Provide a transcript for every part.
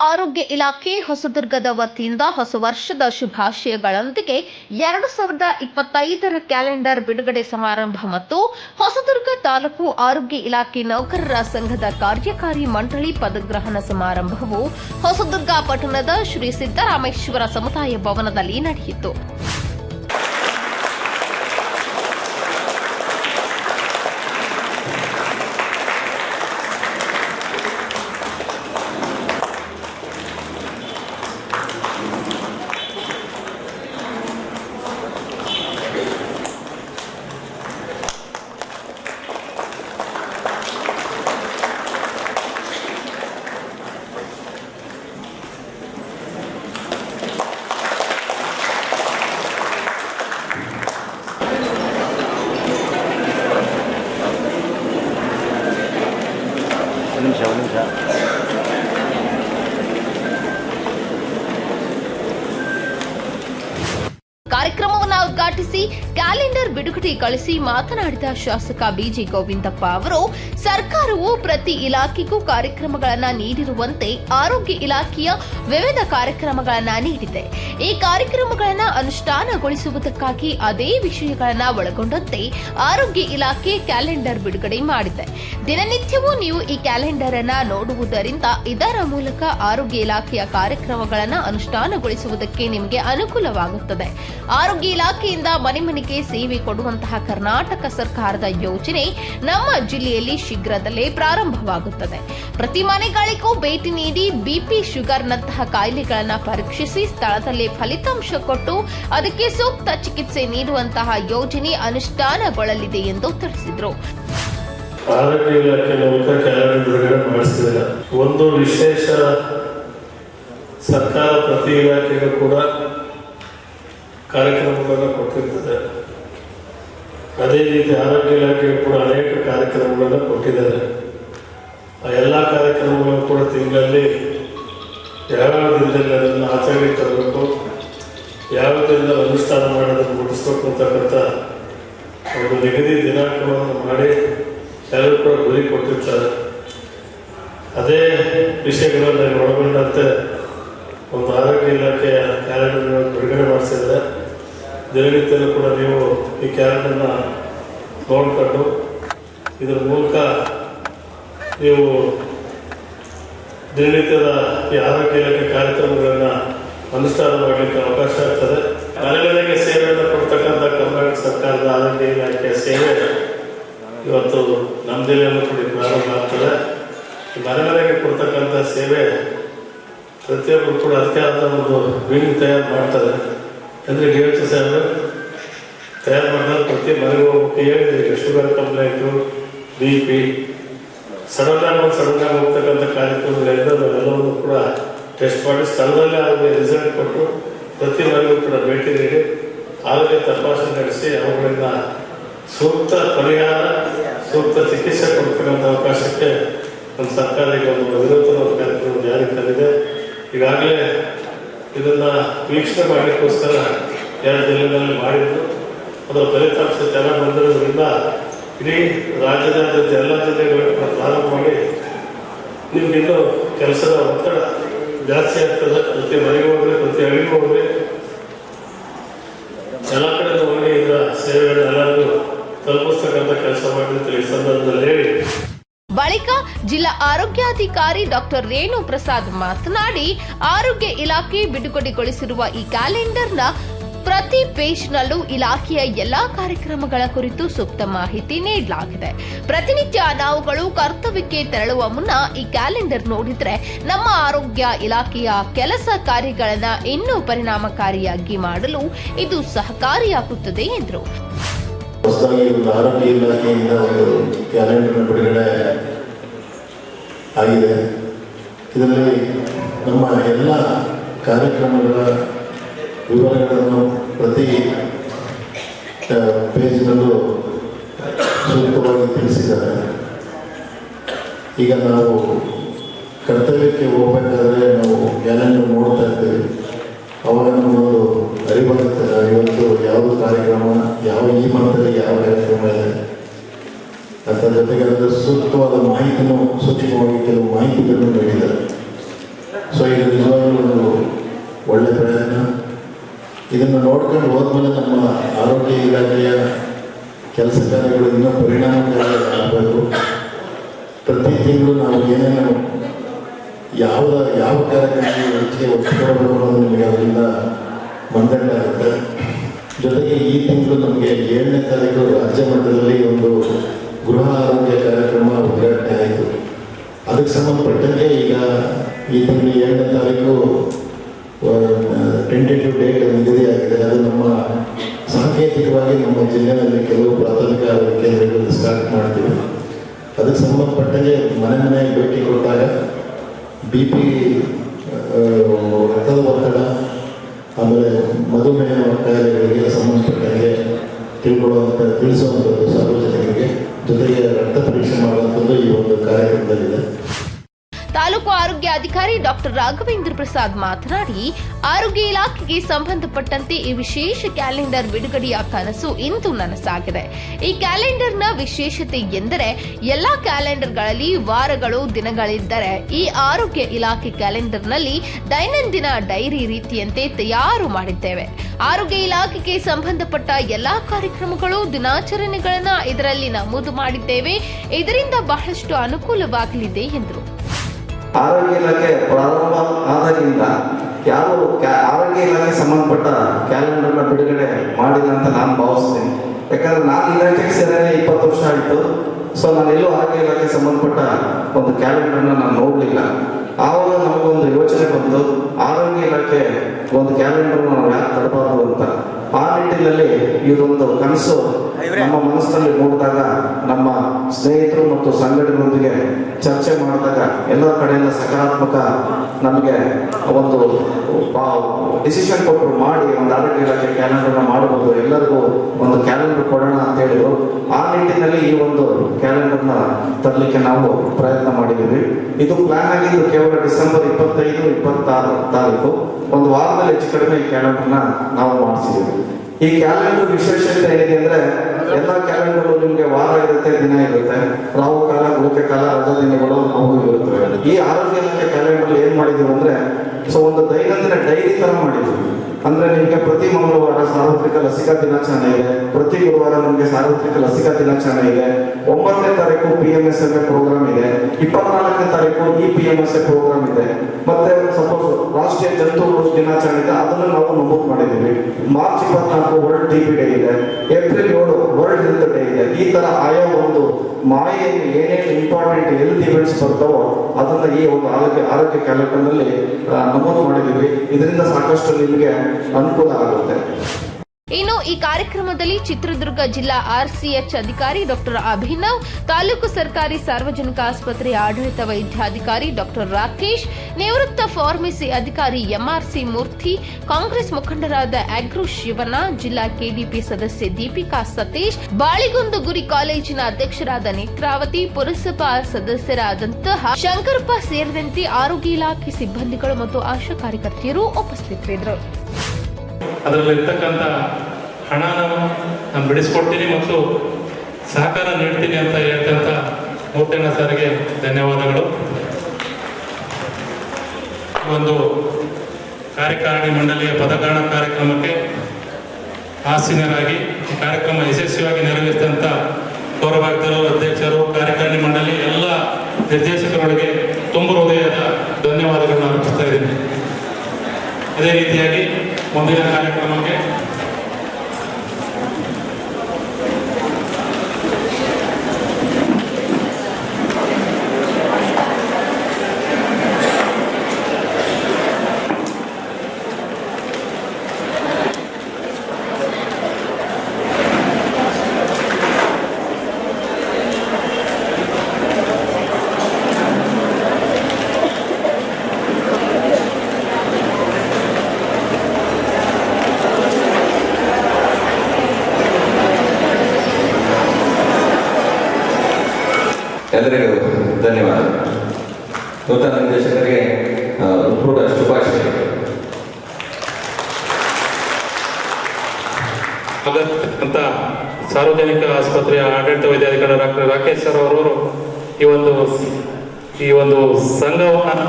ಆರೋಗ್ಯ ಇಲಾಖೆ ಹೊಸದುರ್ಗದ ವತಿಯಿಂದ ಹೊಸ ವರ್ಷದ ಶುಭಾಶಯಗಳೊಂದಿಗೆ ಎರಡು ಸಾವಿರದ ಇಪ್ಪತ್ತೈದರ ಕ್ಯಾಲೆಂಡರ್ ಬಿಡುಗಡೆ ಸಮಾರಂಭ ಮತ್ತು ಹೊಸದುರ್ಗ ತಾಲೂಕು ಆರೋಗ್ಯ ಇಲಾಖೆ ನೌಕರರ ಸಂಘದ ಕಾರ್ಯಕಾರಿ ಮಂಡಳಿ ಪದಗ್ರಹಣ ಸಮಾರಂಭವು ಹೊಸದುರ್ಗ ಪಟ್ಟಣದ ಶ್ರೀ ಸಿದ್ದರಾಮೇಶ್ವರ ಸಮುದಾಯ ಭವನದಲ್ಲಿ ನಡೆಯಿತು ಒಂದು ನಿಮಿಷ ಒಂದು ನಿಮಿಷ ಕಾರ್ಯಕ್ರಮವನ್ನು ಉದ್ಘಾಟಿಸಿ ಕ್ಯಾಲೆಂಡರ್ ಬಿಡುಗಡೆ ಕಳಿಸಿ ಮಾತನಾಡಿದ ಶಾಸಕ ಬಿಜಿ ಗೋವಿಂದಪ್ಪ ಅವರು, ಸರ್ಕಾರವು ಪ್ರತಿ ಇಲಾಖೆಗೂ ಕಾರ್ಯಕ್ರಮಗಳನ್ನು ನೀಡಿರುವಂತೆ ಆರೋಗ್ಯ ಇಲಾಖೆಯ ವಿವಿಧ ಕಾರ್ಯಕ್ರಮಗಳನ್ನು ನೀಡಿದೆ. ಈ ಕಾರ್ಯಕ್ರಮಗಳನ್ನು ಅನುಷ್ಠಾನಗೊಳಿಸುವುದಕ್ಕಾಗಿ ಅದೇ ವಿಷಯಗಳನ್ನು ಒಳಗೊಂಡಂತೆ ಆರೋಗ್ಯ ಇಲಾಖೆ ಕ್ಯಾಲೆಂಡರ್ ಬಿಡುಗಡೆ ಮಾಡಿದೆ. ದಿನನಿತ್ಯವೂ ನೀವು ಈ ಕ್ಯಾಲೆಂಡರ್ ಅನ್ನು ನೋಡುವುದರಿಂದ ಇದರ ಮೂಲಕ ಆರೋಗ್ಯ ಇಲಾಖೆಯ ಕಾರ್ಯಕ್ರಮಗಳನ್ನು ಅನುಷ್ಠಾನಗೊಳಿಸುವುದಕ್ಕೆ ನಿಮಗೆ ಅನುಕೂಲವಾಗುತ್ತದೆ. ಆರೋಗ್ಯ ಇಲಾಖೆಯಿಂದ ಮನೆ ಮನೆಗೆ ಸೇವೆ ಕೊಡುವಂತಹ ಕರ್ನಾಟಕ ಸರ್ಕಾರದ ಯೋಜನೆ ನಮ್ಮ ಜಿಲ್ಲೆಯಲ್ಲಿ ಶೀಘ್ರದಲ್ಲೇ ಪ್ರಾರಂಭವಾಗುತ್ತದೆ. ಪ್ರತಿ ಮನೆಗಳಿಗೂ ಭೇಟಿ ನೀಡಿ ಬಿಪಿ ಶುಗರ್ನಂತಹ ಕಾಯಿಲೆಗಳನ್ನು ಪರೀಕ್ಷಿಸಿ ಸ್ಥಳದಲ್ಲಿ ಫಲಿತಾಂಶ ಕೊಟ್ಟು ಅದಕ್ಕೆ ಸೂಕ್ತ ಚಿಕಿತ್ಸೆ ನೀಡುವಂತಹ ಯೋಜನೆ ಅನುಷ್ಠಾನಗೊಳ್ಳಲಿದೆ ಎಂದು ತಿಳಿಸಿದರು. ಆರೋಗ್ಯ ಇಲಾಖೆ ಮೂಲಕ ಕ್ಯಾಲೆಂಡರ್ ಬಿಡುಗಡೆ ಒಂದು ವಿಶೇಷ ಸರ್ಕಾರ ಪ್ರತಿ ಇಲಾಖೆಗೂ ಕೂಡ ಕಾರ್ಯಕ್ರಮಗಳನ್ನು ಕೊಟ್ಟಿರ್ತದೆ. ಅದೇ ರೀತಿ ಆರೋಗ್ಯ ಇಲಾಖೆಯು ಕೂಡ ಅನೇಕ ಕಾರ್ಯಕ್ರಮಗಳನ್ನು ಕೊಟ್ಟಿದ್ದಾರೆ. ಆ ಎಲ್ಲ ಕಾರ್ಯಕ್ರಮಗಳು ಕೂಡ ತಿಂಗಳಲ್ಲಿ ಯಾವ ದಿನದಲ್ಲಿ ಅದನ್ನು ಆಚರಣೆ ತರಬೇಕು ಯಾವ ದಿನದ ಅನುಷ್ಠಾನ ಮಾಡೋದನ್ನು ಮುಗಿಸ್ಬೇಕು ಅಂತಕ್ಕಂಥ ಒಂದು ನಿಗದಿ ದಿನಾಂಕವನ್ನು ಮಾಡಿ ಎಲ್ಲರೂ ಕೂಡ ಗುರಿ ಕೊಟ್ಟಿರ್ತಾರೆ. ಅದೇ ವಿಷಯಗಳನ್ನು ಒಳಗೊಂಡಂತೆ ಒಂದು ಆರೋಗ್ಯ ಇಲಾಖೆಯ ಕ್ಯಾಲೆಂಡರ್ ಬಿಡುಗಡೆ ಮಾಡಿಸಿದ್ರೆ ದಿನನಿತ್ಯನೂ ಕೂಡ ನೀವು ಈ ಕ್ಯಾರೆಟನ್ನು ನೋಡ್ಕೊಂಡು ಇದರ ಮೂಲಕ ನೀವು ದಿನನಿತ್ಯದ ಈ ಆರೋಗ್ಯ ಇಲಾಖೆ ಕಾರ್ಯಕ್ರಮಗಳನ್ನು ಅನುಷ್ಠಾನ ಮಾಡಲಿಕ್ಕೆ ಅವಕಾಶ ಆಗ್ತದೆ. ಮನೆಗಳಿಗೆ ಮನೆಗೆ ಸೇವೆಯನ್ನು ಕೊಡ್ತಕ್ಕಂಥ ಕರ್ನಾಟಕ ಸರ್ಕಾರದ ಆರೋಗ್ಯ ಇಲಾಖೆಯ ಸೇವೆ ಇವತ್ತು ನಮ್ಮ ಜಿಲ್ಲೆಯನ್ನು ಕೂಡ ಪ್ರಾರಂಭ ಆಗ್ತದೆ. ಮನೆ ಮನೆಗೆ ಕೊಡ್ತಕ್ಕಂಥ ಸೇವೆ ಪ್ರತಿಯೊಬ್ಬರು ಕೂಡ ಅದಕ್ಕೆ ಒಂದು ವಿಂಗ್ ತಯಾರು ಮಾಡ್ತಾರೆ. ಅಂದರೆ ಡಿ ಸರ್ ತಯಾರು ಮಾಡಿದ ಪ್ರತಿ ಮನೆಗೆ ಹೋಗ್ಬೇಕು ಹೇಳಿದ್ರೆ ಶುಗರ್ ಕಂಪ್ಲೇಂಟು ಬಿ ಪಿ. ಸಡನ್ನಾಗಿ ಸಡನ್ ಸಡನ್ನಾಗಿ ಹೋಗ್ತಕ್ಕಂಥ ಕಾರ್ಯಕ್ರಮಗಳಿಂದ ಕೂಡ ಟೆಸ್ಟ್ ಮಾಡಿ ಸ್ಥಳದಲ್ಲೇ ಅವ್ರಿಗೆ ರಿಸಲ್ಟ್ ಕೊಟ್ಟು ಪ್ರತಿ ಮನೆಗೂ ಕೂಡ ಭೇಟಿ ನೀಡಿ ಆರೋಗ್ಯ ತಪಾಸಣೆ ನಡೆಸಿ, ಅವುಗಳಿಂದ ಸೂಕ್ತ ಪರಿಹಾರ, ಸೂಕ್ತ ಚಿಕಿತ್ಸೆ ಕೊಡ್ತಕ್ಕಂಥ ಅವಕಾಶಕ್ಕೆ ನಮ್ಮ ಸರ್ಕಾರ ಈಗ ಒಂದು ವಿನೂತನ ಕಾರ್ಯಕ್ರಮ ಜಾರಿ ತಂದಿದೆ. ಈಗಾಗಲೇ ಇದನ್ನು ವೀಕ್ಷಣೆ ಮಾಡಲಿಕ್ಕೋಸ್ಕರ ಎರಡು ದಿನಗಳಲ್ಲಿ ಮಾಡಿದ್ದು ಅದರ ಫಲಿತಾಂಶ ಚೆನ್ನಾಗಿ ಬಂದಿರೋದ್ರಿಂದ ಇಡೀ ರಾಜ್ಯದಾದ್ಯಂತ ಎಲ್ಲ ಜಿಲ್ಲೆಗಳು ಕೂಡ ಪ್ರಾರಂಭ ಮಾಡಿ ನಿಮ್ಗಿನ್ನೂ ಕೆಲಸದ ಒತ್ತಡ ಜಾಸ್ತಿ ಆಗ್ತದೆ. ಪ್ರತಿ ಮನೆಗೆ ಹೋಗ್ರಿ ಪ್ರತಿ ಹಳ್ಳಿಗೆ ಹೋಗ್ರಿ ಎಲ್ಲ ಕಡೆ ಹೋಗಿ ಇದರ ಸೇವೆಗಳನ್ನ ಎಲ್ಲರಿಗೂ ತಲುಪಿಸ್ತಕ್ಕಂಥ ಕೆಲಸ ಮಾಡಿರ್ತೀವಿ ಈ ಸಂದರ್ಭದಲ್ಲಿ ಹೇಳಿ. ಬಳಿಕ ಜಿಲ್ಲಾ ಆರೋಗ್ಯಾಧಿಕಾರಿ ಡಾಕ್ಟರ್ ರೇಣು ಪ್ರಸಾದ್ ಮಾತನಾಡಿ, ಆರೋಗ್ಯ ಇಲಾಖೆ ಬಿಡುಗಡೆಗೊಳಿಸಿರುವ ಈ ಕ್ಯಾಲೆಂಡರ್ನ ಪ್ರತಿ ಪೇಜ್ನಲ್ಲೂ ಇಲಾಖೆಯ ಎಲ್ಲಾ ಕಾರ್ಯಕ್ರಮಗಳ ಕುರಿತು ಸೂಕ್ತ ಮಾಹಿತಿ ನೀಡಲಾಗಿದೆ. ಪ್ರತಿನಿತ್ಯ ನಾವುಗಳು ಕರ್ತವ್ಯಕ್ಕೆ ತೆರಳುವ ಮುನ್ನ ಈ ಕ್ಯಾಲೆಂಡರ್ ನೋಡಿದ್ರೆ ನಮ್ಮ ಆರೋಗ್ಯ ಇಲಾಖೆಯ ಕೆಲಸ ಕಾರ್ಯಗಳನ್ನ ಇನ್ನೂ ಪರಿಣಾಮಕಾರಿಯಾಗಿ ಮಾಡಲು ಇದು ಸಹಕಾರಿಯಾಗುತ್ತದೆ ಎಂದರು. ಇದರಲ್ಲಿ ನಮ್ಮ ಎಲ್ಲ ಕಾರ್ಯಕ್ರಮಗಳ ವಿವರಗಳನ್ನು ಪ್ರತಿ ಪೇಜ್ನಲ್ಲೂ ಸೂಕ್ತವಾಗಿ ತಿಳಿಸಿದ್ದಾರೆ. ಈಗ ನಾವು ಕರ್ತವ್ಯಕ್ಕೆ ಹೋಗಬೇಕಾದ್ರೆ ನಾವು ಯಾರನ್ನು ನೋಡ್ತಾ ಇದ್ದೇವೆ. ಅವರನ್ನು ಒಂದು ಅರಿವಾಗುತ್ತೆ. ಇವತ್ತು ಯಾವ ಕಾರ್ಯಕ್ರಮ, ಯಾವ ಈ ಮಟ್ಟದಲ್ಲಿ ಯಾವ ಕಾರ್ಯಕ್ರಮ ಇದೆ. ಅದರ ಜೊತೆಗೆ ಅದರ ಸೂಕ್ತವಾದ ಮಾಹಿತಿನೂ ಸೂಕ್ಷ್ಮವಾಗಿ ಕೆಲವು ಮಾಹಿತಿಗಳನ್ನು ನೀಡಿದ್ದಾರೆ. ಸೊ ಈಗ ಇದು ನಿಜವಾಗ್ಲೂ ಒಂದು ಒಳ್ಳೆ ಪ್ರಯತ್ನ ಇದನ್ನು ನೋಡ್ಕೊಂಡು ಹೋದ್ಮೇಲೆ ನಮ್ಮ ಆರೋಗ್ಯ ಇಲಾಖೆಯ ಕೆಲಸ ಕಾರ್ಯಗಳು ಇನ್ನೂ ಪರಿಣಾಮಕಾರಿ ಆಗಬೇಕು. ಪ್ರತಿ ತಿಂಗಳು ನಾವು ಏನೇನು ಯಾವ ಯಾವ ಕಾರ್ಯಕ್ರಮಕ್ಕೆ ಹೆಚ್ಚಿಗೆ ಒತ್ತು ನಿಮಗೆ ಅದರಿಂದ ಮಂದಣ್ಣ ಆಗುತ್ತೆ. ಜೊತೆಗೆ ಈ ತಿಂಗಳು ನಮಗೆ ಏಳನೇ ತಾರೀಕು ರಾಜ್ಯ ಮಟ್ಟದಲ್ಲಿ ಒಂದು ಗೃಹ ಆರೋಗ್ಯ ಕಾರ್ಯಕ್ರಮ ಉದ್ಘಾಟನೆ ಆಯಿತು. ಅದಕ್ಕೆ ಸಂಬಂಧಪಟ್ಟಂತೆ ಈಗ ಈ ತಿಂಗಳು ಏಳನೇ ತಾರೀಕು ಟೆಂಟೇಟಿವ್ ಡೇಟ್ ನಿಗದಿಯಾಗಿದೆ ಅದು ನಮ್ಮ ಸಾಂಕೇತಿಕವಾಗಿ ನಮ್ಮ ಜಿಲ್ಲೆಯಲ್ಲಿ ಕೆಲವು ಪ್ರಾಥಮಿಕ ಆರೋಗ್ಯ ಕೇಂದ್ರಗಳಲ್ಲಿ ಸ್ಟಾರ್ಟ್ ಮಾಡ್ತೀವಿ. ಅದಕ್ಕೆ ಸಂಬಂಧಪಟ್ಟಂಗೆ ಮನೆ ಮನೆಗೆ ಭೇಟಿ ಕೊಟ್ಟಾಗ ಬಿ ಪಿ ರಕ್ತದ ಒತ್ತಡ, ಆಮೇಲೆ ಮಧುಮೇಹ ಕಾಯಿಲೆಗಳಿಗೆ ಸಂಬಂಧಪಟ್ಟಂಗೆ ತಿಳ್ಕೊಳ್ಳುವಂಥ ತಿಳಿಸುವಂಥದ್ದು ಸಾರ್ವಜನಿಕರಿಗೆ, ಜೊತೆಗೆ ರಕ್ತ ಪರೀಕ್ಷೆ ಮಾಡುವಂಥದ್ದು ಈ ಒಂದು ಕಾರ್ಯಕ್ರಮದಲ್ಲಿದೆ. ತಾಲೂಕು ಆರೋಗ್ಯ ಅಧಿಕಾರಿ ಡಾಕ್ಟರ್ ರಾಘವೇಂದ್ರ ಪ್ರಸಾದ್ ಮಾತನಾಡಿ, ಆರೋಗ್ಯ ಇಲಾಖೆಗೆ ಸಂಬಂಧಪಟ್ಟಂತೆ ಈ ವಿಶೇಷ ಕ್ಯಾಲೆಂಡರ್ ಬಿಡುಗಡೆಯ ಕನಸು ಇಂದು ನನಸಾಗಿದೆ. ಈ ಕ್ಯಾಲೆಂಡರ್ನ ವಿಶೇಷತೆ ಎಂದರೆ, ಎಲ್ಲಾ ಕ್ಯಾಲೆಂಡರ್ಗಳಲ್ಲಿ ವಾರಗಳು, ದಿನಗಳಿದ್ದರೆ ಈ ಆರೋಗ್ಯ ಇಲಾಖೆ ಕ್ಯಾಲೆಂಡರ್ನಲ್ಲಿ ದೈನಂದಿನ ಡೈರಿ ರೀತಿಯಂತೆ ತಯಾರು ಮಾಡಿದ್ದೇವೆ. ಆರೋಗ್ಯ ಇಲಾಖೆಗೆ ಸಂಬಂಧಪಟ್ಟ ಎಲ್ಲಾ ಕಾರ್ಯಕ್ರಮಗಳು, ದಿನಾಚರಣೆಗಳನ್ನು ಇದರಲ್ಲಿ ನಮೂದು ಮಾಡಿದ್ದೇವೆ. ಇದರಿಂದ ಬಹಳಷ್ಟು ಅನುಕೂಲವಾಗಲಿದೆ ಎಂದರು. ಆರೋಗ್ಯ ಇಲಾಖೆ ಪ್ರಾರಂಭ ಆದಾಗಿಂದ ಯಾರು ಆರೋಗ್ಯ ಇಲಾಖೆ ಸಂಬಂಧಪಟ್ಟ ಕ್ಯಾಲೆಂಡರ್ನ ಬಿಡುಗಡೆ ಮಾಡಿಲ್ಲ ಅಂತ ನಾನು ಭಾವಿಸ್ತೀನಿ. ಯಾಕಂದ್ರೆ ನಾನು ಇಲಾಖೆಗೆ ಸೇರಿದ್ರೆ ಇಪ್ಪತ್ತು ವರ್ಷ ಆಯಿತು. ಸೊ ನಾನು ಎಲ್ಲೂ ಆರೋಗ್ಯ ಇಲಾಖೆ ಸಂಬಂಧಪಟ್ಟ ಒಂದು ಕ್ಯಾಲೆಂಡರ್ನ ನಾನು ನೋಡಲಿಲ್ಲ. ಆವಾಗ ನಮಗೊಂದು ಯೋಚನೆ ಬಂತು ಆರೋಗ್ಯ ಇಲಾಖೆ ಒಂದು ಕ್ಯಾಲೆಂಡರ್ ನಾವು ಯಾಕೆ ತರಬಾರ್ದು ಅಂತ ಆ ನಿಟ್ಟಿನಲ್ಲಿ ಇದೊಂದು ಕನಸು ನಮ್ಮ ಮನಸ್ಸಿನಲ್ಲಿ ನೋಡಿದಾಗ ನಮ್ಮ ಸ್ನೇಹಿತರು ಮತ್ತು ಸಂಘಟನೆಯೊಂದಿಗೆ ಚರ್ಚೆ ಮಾಡಿದಾಗ ಎಲ್ಲ ಕಡೆಯಿಂದ ಸಕಾರಾತ್ಮಕ ನಮಗೆ ಒಂದು ಡಿಸಿಷನ್ ಕೊಟ್ಟರು ಮಾಡಿ ಒಂದು ಆರೋಗ್ಯ ಇಲಾಖೆ ಕ್ಯಾಲೆಂಡರ್ನ ಮಾಡಬಹುದು ಎಲ್ಲರಿಗೂ ಒಂದು ಕ್ಯಾಲೆಂಡರ್ ಕೊಡೋಣ ಅಂತ ಹೇಳಿದ್ರು. ಆ ನಿಟ್ಟಿನಲ್ಲಿ ಈ ಒಂದು ಕ್ಯಾಲೆಂಡರ್ನ ತರಲಿಕ್ಕೆ ನಾವು ಪ್ರಯತ್ನ ಮಾಡಿದ್ದೀವಿ. ಇದು ಪ್ಲಾನ್ ಆಗಿದ್ದು ಕೇವಲ ಡಿಸೆಂಬರ್ ಇಪ್ಪತ್ತೈದು ಇಪ್ಪತ್ತಾರು ತಾರೀಕು. ಒಂದು ವಾರದಲ್ಲಿ ಹೆಚ್ಚು ಕಡಿಮೆ ಈ ಕ್ಯಾಲೆಂಡರ್ನ ನಾವು ಮಾಡಿಸಿದ್ದೀವಿ. ಈ ಕ್ಯಾಲೆಂಡರ್ ವಿಶೇಷತೆ ಹೇಗೆ ಅಂದ್ರೆ, ಎಲ್ಲ ಕ್ಯಾಲೆಂಡರ್ ನಿಮ್ಗೆ ವಾರ ಇರುತ್ತೆ, ದಿನ ಇರುತ್ತೆ. ರಾಹು ಕಾಲ ಗುಳಿಕೆ ಕಾಲ, ರಜಾ ದಿನಗಳು ಅವು ಇರುತ್ತೆ. ಈ ಆರೋಗ್ಯ ಇಲಾಖೆ ಕ್ಯಾಲೆಂಡರ್ ಏನ್ ಮಾಡಿದೀವಿ ಅಂದ್ರೆ, ಸೊ ಒಂದು ದೈನಂದಿನ ಡೈರಿ ತರ ಮಾಡಿದ್ವಿ ಅಂದ್ರೆ ನಿಮ್ಗೆ ಪ್ರತಿ ಮಂಗಳವಾರ ಸಾರ್ವತ್ರಿಕ ಲಸಿಕಾ ದಿನಾಚರಣೆ ಇದೆ. ಪ್ರತಿ ಗುರುವಾರ ನಿಮ್ಗೆ ಸಾರ್ವತ್ರಿಕ ಲಸಿಕಾ ದಿನಾಚರಣೆ ಇದೆ. ಒಂಬತ್ತನೇ ತಾರೀಕು P M S F program ಇದೆ. ಇಪ್ಪತ್ನಾಲ್ಕನೇ ತಾರೀಕು E P M S A program ಇದೆ. ಮತ್ತೆ ಸಪೋಸ್ ರಾಷ್ಟ್ರೀಯ ಜಂತು ದಿನಾಚರಣೆ ಇದೆ ಅದನ್ನು ನಾವು ನಮೂದು ಮಾಡಿದ್ದೀವಿ. ಮಾರ್ಚ್ ಇಪ್ಪತ್ನಾಲ್ಕು ವರ್ಲ್ಡ್ ಟಿ ಡೇ ಇದೆ. ಏಪ್ರಿಲ್ ಏಳು ವರ್ಲ್ಡ್ ಹೆಲ್ತ್ ಡೇ ಇದೆ. ಈ ತರ ಆಯಾ ಒಂದು ಮಾಯೆಯಲ್ಲಿ ಏನೇನು ಇಂಪಾರ್ಟೆಂಟ್ ಹೆಲ್ತ್ ಇವೆಂಟ್ಸ್ ಬರ್ತಾವೋ ಅದನ್ನ ಈ ಒಂದು ಆರೋಗ್ಯ ಆರೋಗ್ಯ ಕಾರ್ಯಕ್ರಮದಲ್ಲಿ ನಮೂದು ಮಾಡಿದ್ದೀವಿ. ಇದರಿಂದ ಸಾಕಷ್ಟು ನಿಮಗೆ ಅನುಕೂಲ ಆಗುತ್ತೆ. ಇನ್ನು ಈ ಕಾರ್ಯಕ್ರಮದಲ್ಲಿ ಚಿತ್ರದುರ್ಗ ಜಿಲ್ಲಾ ಆರ್ಸಿಎಚ್ ಅಧಿಕಾರಿ ಡಾಕ್ಟರ್ ಅಭಿನವ್, ತಾಲೂಕು ಸರ್ಕಾರಿ ಸಾರ್ವಜನಿಕ ಆಸ್ಪತ್ರೆ ಆಡಳಿತ ವೈದ್ಯಾಧಿಕಾರಿ ಡಾಕ್ಟರ್ ರಾಕೇಶ್, ನಿವೃತ್ತ ಫಾರ್ಮಸಿ ಅಧಿಕಾರಿ ಎಂಆರ್ಸಿ ಮೂರ್ತಿ, ಕಾಂಗ್ರೆಸ್ ಮುಖಂಡರಾದ ಅಗ್ರೋ ಶಿವನ ಜಿಲ್ಲಾ ಕೆಡಿಪಿ ಸದಸ್ಯೆ ದೀಪಿಕಾ ಸತೀಶ್, ಬಾಳಿಗೊಂದು ಗುರಿ ಕಾಲೇಜಿನ ಅಧ್ಯಕ್ಷರಾದ ನೇತ್ರಾವತಿ, ಪುರಸಭಾ ಸದಸ್ಯರಾದಂತಹ ಶಂಕರಪ್ಪ ಸೇರಿದಂತೆ ಆರೋಗ್ಯ ಇಲಾಖೆ ಸಿಬ್ಬಂದಿಗಳು ಮತ್ತು ಆಶಾ ಕಾರ್ಯಕರ್ತೆಯರು ಉಪಸ್ಥಿತರಿದ್ದರು. ಅದರಲ್ಲಿರ್ತಕ್ಕಂಥ ಹಣನ ನಾನು ಬಿಡಿಸ್ಕೊಡ್ತೀನಿ ಮತ್ತು ಸಹಕಾರ ನೀಡ್ತೀನಿ ಅಂತ ಹೇಳ್ತಂಥ ಮೂರ್ತಿಯಣ್ಣ ಸರ್ಗೆ ಧನ್ಯವಾದಗಳು. ಒಂದು ಕಾರ್ಯಕಾರಿಣಿ ಮಂಡಳಿಯ ಪದಗ್ರಹಣ ಕಾರ್ಯಕ್ರಮಕ್ಕೆ ಆಸೀನರಾಗಿ ಈ ಕಾರ್ಯಕ್ರಮ ಯಶಸ್ವಿಯಾಗಿ ನೆರವೇರಿಸಿದಂಥ ಗೌರವಾಯುಕ್ತರು, ಅಧ್ಯಕ್ಷರು, ಕಾರ್ಯಕಾರಿಣಿ ಮಂಡಳಿ, ಎಲ್ಲ ನಿರ್ದೇಶಕರೊಳಗೆ ತುಂಬ ಹೃದಯದ ಧನ್ಯವಾದಗಳನ್ನು ಅರ್ಪಿಸ್ತಾ ಇದ್ದೀನಿ. ಅದೇ ರೀತಿಯಾಗಿ ಮುಂದಿನ ಕಾರ್ಯಕ್ರಮಕ್ಕೆ ಎಲ್ಲರಿಗೂ ಧನ್ಯವಾದ ನೂತನ ನಿರ್ದೇಶಕರಿಗೆ ಕೂಡ ಶುಭಾಶಯ. ಅಂತ ಸಾರ್ವಜನಿಕ ಆಸ್ಪತ್ರೆಯ ಆಡಳಿತ ವೈದ್ಯಾಧಿಕಾರಿ ಡಾಕ್ಟರ್ ರಾಕೇಶ್ ಸರ್ ಅವರವರು ಈ ಒಂದು ಈ ಒಂದು ಸಂಘವನ್ನ,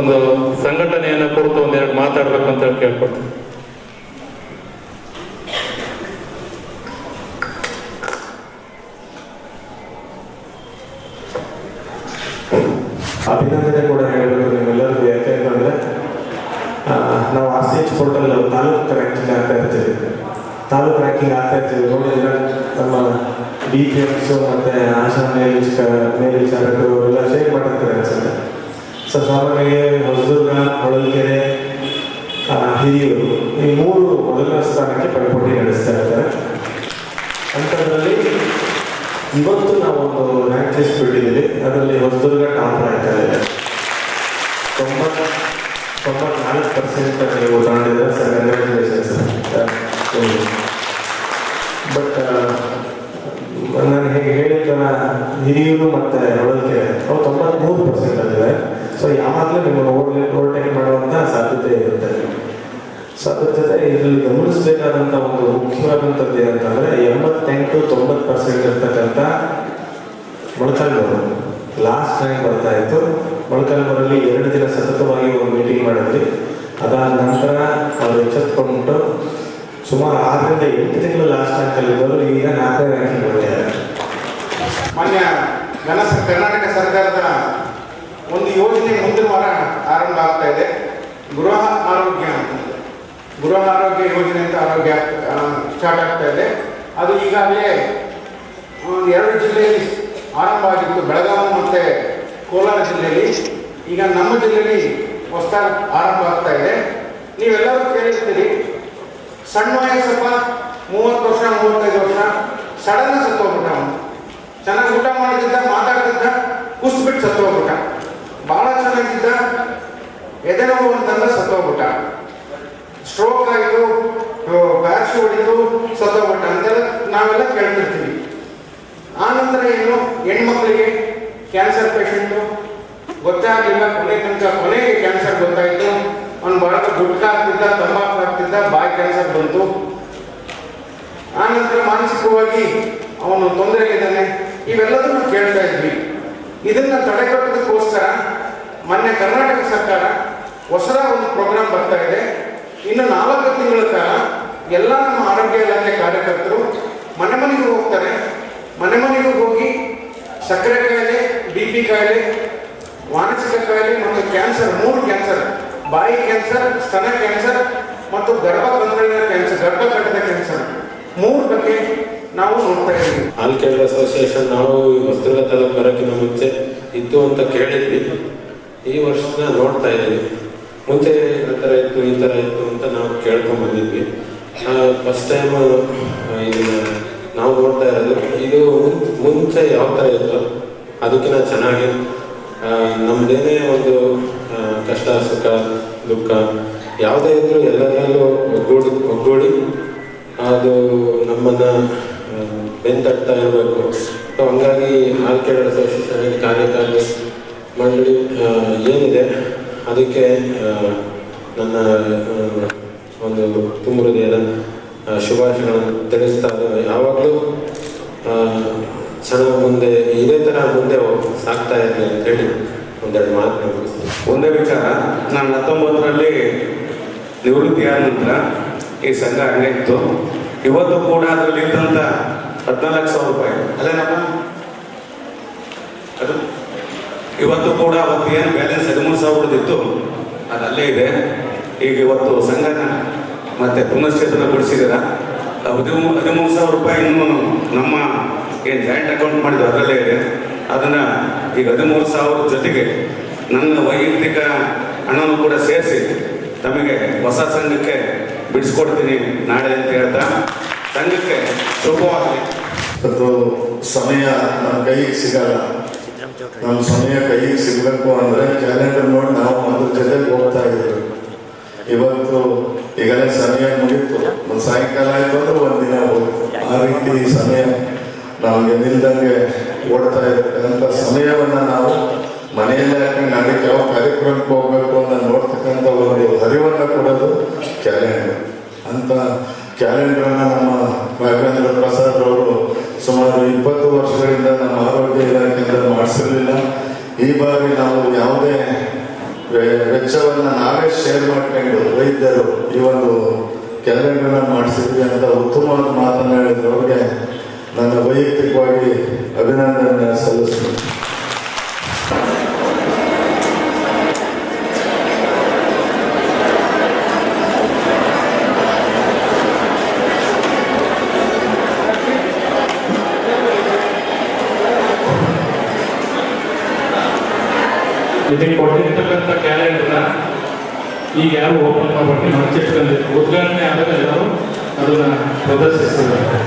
ಒಂದು ಸಂಘಟನೆಯನ್ನ ಕುರಿತು ಒಂದೆರಡು ಮಾತಾಡ್ಬೇಕು ಅಂತ ಹೇಳಿ ಕೇಳ್ಕೊಡ್ತೀನಿ ಅಭಿನಂದನೆ ಕೂಡ ಹೇಳಬೇಕು ನಿಮ್ಮೆಲ್ಲರಿಗೂ. ಯಾಕೆಂತಂದ್ರೆ ನಾವು R C H portal taluk ranking ಆಗ್ತಾ ಇರ್ತೀವಿ. ತಾಲೂಕು ರ್ಯಾಂಕಿಂಗ್ ಆಗ್ತಾ ಇರ್ತೀವಿ. ನೋಡಿದ್ರೆ ನಮ್ಮ ಡಿ ಪಿ ಎಮ್ಸ್ ಮತ್ತೆ ಆಶಾ ಮೇಲ್ಚಕ ಮೇಲ್ವಿಚಾರಕರು ಎಲ್ಲ ಶೇರ್ ಮಾಡಿರ್ತಾರೆ ಅನ್ಸುತ್ತೆ. ಸೊ ಸಾಮಾನ್ಯವಾಗಿ ಹೊಸದುರ್ಗ, ಹೊಳಲ್ಕೆರೆ ಹಿರಿಯೂರು ಈ ಮೂರು ಮೊದಲನೇ ಸ್ಥಾನಕ್ಕೆ ಪೈಪೋಟಿ ನಡೆಸ್ತಾ ಇರ್ತಾರೆ. ಇವತ್ತು ನಾವು ಒಂದು ರ್ಯಾಂಕ್ ಲಿಸ್ಟ್ ಬಿಟ್ಟಿದ್ದೀವಿ. ಅದರಲ್ಲಿ ಹೊಸದುರ್ಗ ಟಾಪ್ ರ್ಯಾಂಕ್ ಆಗಿದೆ ತೊಂಬತ್ ತೊಂಬತ್ನಾಲ್ಕು ಪರ್ಸೆಂಟ್ ನೀವು ತಗೊಂಡಿದ್ರೆ ಸರ್ ಕಂಗ್ರ್ಯಾಚುಲೇಷನ್ಸ್ ಬಟ್ ನಾನು ಹೇಗೆ ಹೇಳಿದ್ದನ ಹಿರಿಯೂರು ಮತ್ತು ಹೊಳಲ್ಕೆರೆ ಅವು ತೊಂಬತ್ಮೂರು ಪರ್ಸೆಂಟ್ ಆಗಿದೆ ಸೊ ಯಾವಾಗಲೂ ನಿಮ್ಮನ್ನು ಓವರ್ ಓವರ್ಟೇಕ್ ಮಾಡುವಂಥ ಸಾಧ್ಯತೆ ಇರುತ್ತೆ. ಅದ್ರ ಜೊತೆ ಇದರಲ್ಲಿ ಒಂದು ಮುಖ್ಯವಾದಂಥದ್ದು ಏನಂತಂದ್ರೆ ಎಂಬತ್ತೆಂಟು ತೊಂಬತ್ತು ಪರ್ಸೆಂಟ್ ಇರ್ತಕ್ಕಂಥ ಮೊಳಕಾಲ್ಮೂರು. ಲಾಸ್ಟ್ ಟೈಮ್ ಬರ್ತಾ ಇತ್ತು. ಮೊಳಕಾಲ್ಮೂರಲ್ಲಿ ಎರಡು ದಿನ ಸತತವಾಗಿ ಒಂದು ಮೀಟಿಂಗ್ ಮಾಡಿದ್ವಿ. ಅದಾದ ನಂತರ ಅವರು ಎಚ್ಚೆತ್ಕೊಂಡ್ಬಿಟ್ಟು ಸುಮಾರು ಆರರಿಂದ ಎಂಟು ತಿಂಗಳು ಲಾಸ್ಟ್ ರ್ಯಾಂಕಲ್ಲಿ ಬರೋರು ಈಗ ನಾಲ್ಕನೇ ರ್ಯಾಂಕಿಂಗ್ ಬಂದಿದ್ದಾರೆ ಮಾನ್ಯ ಘನ ಕರ್ನಾಟಕ ಸರ್ಕಾರದ ಒಂದು ಯೋಜನೆ ಮುಂದಿನ ವಾರ ಆರಂಭ ಆಗ್ತಾ ಇದೆ. ಗೃಹ ಆರೋಗ್ಯ. ಗೃಹ ಆರೋಗ್ಯ ಯೋಜನೆ ಅಂತ ಆರೋಗ್ಯ ಸ್ಟಾರ್ಟ್ ಆಗ್ತಾ ಇದೆ. ಅದು ಈಗಾಗಲೇ ಎರಡು ಜಿಲ್ಲೆಯಲ್ಲಿ ಆರಂಭ ಆಗಿತ್ತು. ಬೆಳಗಾವಿ ಮತ್ತು ಕೋಲಾರ ಜಿಲ್ಲೆಯಲ್ಲಿ. ಈಗ ನಮ್ಮ ಜಿಲ್ಲೆಯಲ್ಲಿ ಹೊಸದಾಗಿ ಆರಂಭ ಆಗ್ತಾ ಇದೆ. ನೀವೆಲ್ಲರೂ ಕೇಳಿರ್ತೀರಿ, ಸಣ್ಣ ವಯಸ್ಸಪ್ಪ, ಮೂವತ್ತು ವರ್ಷ, ಮೂವತ್ತೈದು ವರ್ಷ ಸಡನ್ ಸತ್ತೋಗ್ಬಿಟ್ಟ ಅವನು. ಚೆನ್ನಾಗಿ ಊಟ ಮಾಡ್ತಿದ್ದ ಮಾತಾಡ್ತಿದ್ದ ಕುಸ್ಬಿಟ್ಟು ಸತ್ತೋಗ್ಬಿಟ್ಟ. ಬಹಳ ಚೆನ್ನಾಗಿದ್ದ, ಎದೆ ನೋವು ಅಂತಂದ್ರೆ ಸತ್ತೋಗ್ಬಿಟ್ಟ. ಸ್ಟ್ರೋಕ್ ಆಯಿತು ಬ್ಯಾಚ್ ಹೊಡಿತು ಸತ್ತೋಗ್ಬಿಟ್ಟ ಅಂತೆಲ್ಲ ನಾವೆಲ್ಲ ಕೇಳ್ತಿರ್ತೀವಿ. ಆ ನಂತರ ಏನು, ಹೆಣ್ಮಕ್ಳಿಗೆ ಕ್ಯಾನ್ಸರ್ ಪೇಷಂಟು ಗೊತ್ತೇ? ಆಗಲಿಲ್ಲ ಕೊನೆ ತನಕ ಕೊನೆಗೆ ಕ್ಯಾನ್ಸರ್ ಗೊತ್ತಾಯಿತು. ಅವ್ನು ಬಹಳ ಗುಟ್ಕಾ ಆಗ್ತಿದ್ದ ತಂಬಾಕು ಆಗ್ತಿದ್ದ ಬಾಯಿ ಕ್ಯಾನ್ಸರ್ ಬಂತು. ಆ ನಂತರ ಮಾನಸಿಕವಾಗಿ ಅವನು ತೊಂದರೆಗಿದ್ದಾನೆ ಇವೆಲ್ಲದನ್ನು ಕೇಳ್ತಾ ಇದ್ವಿ. ಇದನ್ನ ತಡೆಗಟ್ಟೋದಕ್ಕೋಸ್ಕರ ಮೊನ್ನೆ ಕರ್ನಾಟಕ ಸರ್ಕಾರ ಹೊಸ ಒಂದು ಪ್ರೋಗ್ರಾಮ್ ಬರ್ತಾ ಇದೆ. ಇನ್ನು ನಾಲ್ಕು ತಿಂಗಳ ಕಾಲ ಎಲ್ಲ ನಮ್ಮ ಆರೋಗ್ಯ ಇಲಾಖೆ ಕಾರ್ಯಕರ್ತರು ಮನೆ ಮನೆಗೂ ಹೋಗ್ತಾರೆ. ಮನೆ ಮನೆಗೂ ಹೋಗಿ ಸಕ್ಕರೆ ಕಾಯಿಲೆ ಬಿ ಪಿ ಕಾಯಿಲೆ ಮಾನಸಿಕ ಕಾಯಿಲೆ ಮತ್ತು ಕ್ಯಾನ್ಸರ್, ಮೂರು ಕ್ಯಾನ್ಸರ್, ಬಾಯಿ ಕ್ಯಾನ್ಸರ್, ಸ್ತನ ಕ್ಯಾನ್ಸರ್ ಮತ್ತು ಗರ್ಭಕಂಠದ ಕ್ಯಾನ್ಸರ್ ಗರ್ಭಕಟ್ಟದ ಕ್ಯಾನ್ಸರ್. ಮೂರು ಬಗ್ಗೆ ನಾವು ನೋಡ್ತಾ ಇದ್ದೀವಿ. ಆಲ್ ಕೇರ್ ಅಸೋಸಿಯೇಷನ್, ನಾವು ಈ ವಸ್ತುಗಳ ತಲೆ ಬರೋಕ್ಕಿಂತ ಮುಂಚೆ ಇತ್ತು ಅಂತ ಕೇಳಿದ್ವಿ. ಈ ವರ್ಷನ ನೋಡ್ತಾ ಇದ್ದೀವಿ. ಮುಂಚೆ ಆ ಥರ ಇತ್ತು, ಈ ಥರ ಇತ್ತು ಅಂತ ನಾವು ಕೇಳ್ಕೊಂಡ್ ಬಂದಿದ್ವಿ. ಫಸ್ಟ್ ಟೈಮ್ ಇದನ್ನ ನಾವು ನೋಡ್ತಾ ಇರೋದು, ಇದು ಮುಂಚೆ ಯಾವ ಥರ ಇತ್ತು? ಅದಕ್ಕಿಂತ ಚೆನ್ನಾಗಿ ನಮ್ಮದೇನೇ ಒಂದು ಕಷ್ಟ, ಸುಖ, ದುಃಖ, ಯಾವುದೇ ಇದ್ರೂ ಎಲ್ಲದರಲ್ಲೂ ಒಗ್ಗೂಡಿ ಒಗ್ಗೂಡಿ ಅದು ನಮ್ಮನ್ನ ಬೆಂತಟ್ತಾ ಇರಬೇಕು. ಸೊ ಹಂಗಾಗಿ ಆಲ್ಕೆಡ್ ಅಸೋಸಿಯೇಷನ್ ಕಾರ್ಯಕಾರಿ ಮಂಡಳಿ ಏನಿದೆ ಅದಕ್ಕೆ ನನ್ನ ಒಂದು ತುಂಬ ಹೃದಯದ ಆ, ಶುಭಾಶಯಗಳನ್ನು ತಿಳಿಸ್ತಾ ಯಾವಾಗಲೂ ಚೆನ್ನಾಗಿ ಮುಂದೆ ಇದೇ ಥರ ಮುಂದೆ ಸಾಕ್ತಾ ಇರಲಿ ಅಂತ ಹೇಳಿ ಒಂದೆರಡು ಮಾತು ಒಂದೇ ವಿಚಾರ ನಾನು ಹತ್ತೊಂಬತ್ತರಲ್ಲಿ ನಿವೃತ್ತಿಯಾದ ನಂತರ ಈ ಸಂಘ ಇತ್ತು. ಇವತ್ತು ಕೂಡ ಅದರಲ್ಲಿ ಇದ್ದಂಥ ಹದಿನಾಲ್ಕು ಸಾವಿರ ರೂಪಾಯಿ. ನಮ್ಮ ಅದು ಇವತ್ತು ಕೂಡ ಅವತ್ತು ಏನು ಬ್ಯಾಲೆನ್ಸ್ ಹದಿಮೂರು ಸಾವಿರದಿತ್ತು ಅದು ಅಲ್ಲೇ ಇದೆ. ಈಗ ಇವತ್ತು ಸಂಘನ ಮತ್ತೆ ಪುನಶ್ಚೇತನಗೊಳಿಸಿದಾರ ಹದಿಮೂರು ಹದಿಮೂರು ಸಾವಿರ ರೂಪಾಯಿ ಇನ್ನು ನಮ್ಮ ಏನು ಜಾಯಿಂಟ್ ಅಕೌಂಟ್ ಮಾಡಿದ್ರು, ಅದರಲ್ಲೇ ಇದೆ. ಅದನ್ನ ಈಗ ಹದಿಮೂರು ಸಾವಿರ ಜೊತೆಗೆ ನನ್ನ ವೈಯಕ್ತಿಕ ಹಣವನ್ನು ಕೂಡ ಸೇರಿಸಿ ತಮಗೆ ಹೊಸ ಸಂಘಕ್ಕೆ ಬಿಡಿಸ್ಕೊಡ್ತೀನಿ ನಾಳೆ ಅಂತ ಹೇಳ್ತಾ ಸಂಘಕ್ಕೆ ಶುಭವಾಗಲಿ. ಅದು ಸಮಯ ನನ್ನ ಕೈಗೆ ಸಿಗಲ್ಲ. ನಮ್ಮ ಸಮಯ ಕೈಗೆ ಸಿಗ್ಬೇಕು ಅಂದ್ರೆ ಕ್ಯಾಲೆಂಡರ್ ನೋಡಿ ನಾವು ಅದ್ರ ಜೊತೆ ಹೋಗ್ತಾ ಇದ್ದೀವಿ. ಇವತ್ತು ಈಗಲೇ ಸಮಯ ಮುಗಿತು. ಒಂದು ಸಾಯಂಕಾಲ ಆಯ್ತು ಅಂದ್ರೆ ಒಂದಿನ ಆ ರೀತಿ ಸಮಯ ನಮಗೆ ನಿಲ್ದಂಗೆ ಓಡ್ತಾ ಇರತಕ್ಕಂಥ ಸಮಯವನ್ನ ನಾವು ಮನೆಯಲ್ಲಿ ಹಾಕೊಂಡು ಅದಕ್ಕೆ ಯಾವ ಕಾರ್ಯಕ್ರಮಕ್ಕೆ ಹೋಗ್ಬೇಕು ಅಂತ ನೋಡ್ತಕ್ಕಂಥ ಒಂದು ಹರಿವನ್ನ ಕೊಡೋದು ಕ್ಯಾಲೆಂಡರ್ ಅಂತ ಕ್ಯಾಲೆಂಡರ್ನ ನಮ್ಮ ರಾಘವೇಂದ್ರ ಪ್ರಸಾದ್ ಅವರು ಸುಮಾರು ಇಪ್ಪತ್ತು ವರ್ಷಗಳಿಂದ ನಮ್ಮ ಆರೋಗ್ಯ ಇಲಾಖೆಯಿಂದ ಮಾಡಿಸಿರಲಿಲ್ಲ ಈ ಬಾರಿ ನಾವು ಯಾವುದೇ ವ್ಯ- ಶೇರ್ ಮಾಡ್ಕೊಂಡು ವೈದ್ಯರು ಈ ಒಂದು ಕ್ಯಾಲೆಂಡರ್ನ ಮಾಡಿಸಿದ್ವಿ ಅಂತ ಉತ್ತಮವಾದ ಮಾತನ್ನು ಹೇಳಿದ್ರು ಅವ್ರಿಗೆ ನನ್ನ ವೈಯಕ್ತಿಕವಾಗಿ ಅಭಿನಂದನೆ ಸಲ್ಲಿಸ್ತೀನಿ ಇದಕ್ಕೆ ಕೊಟ್ಟಿರ್ತಕ್ಕಂಥ ಕ್ಯಾಲೆಂಡರ್ನ ಈಗ ಯಾರು ಓಪನ್ ಮಾಡ್ಬಿಟ್ಟು ಮರ್ಚಿಟ್ಕೊಂಡಿದ್ರು ಉದ್ಘಾಟನೆ ಆದಾಗ ಎಲ್ಲರೂ ಅದನ್ನ ಪ್ರದರ್ಶಿಸ್ತಿದ್ದಾರೆ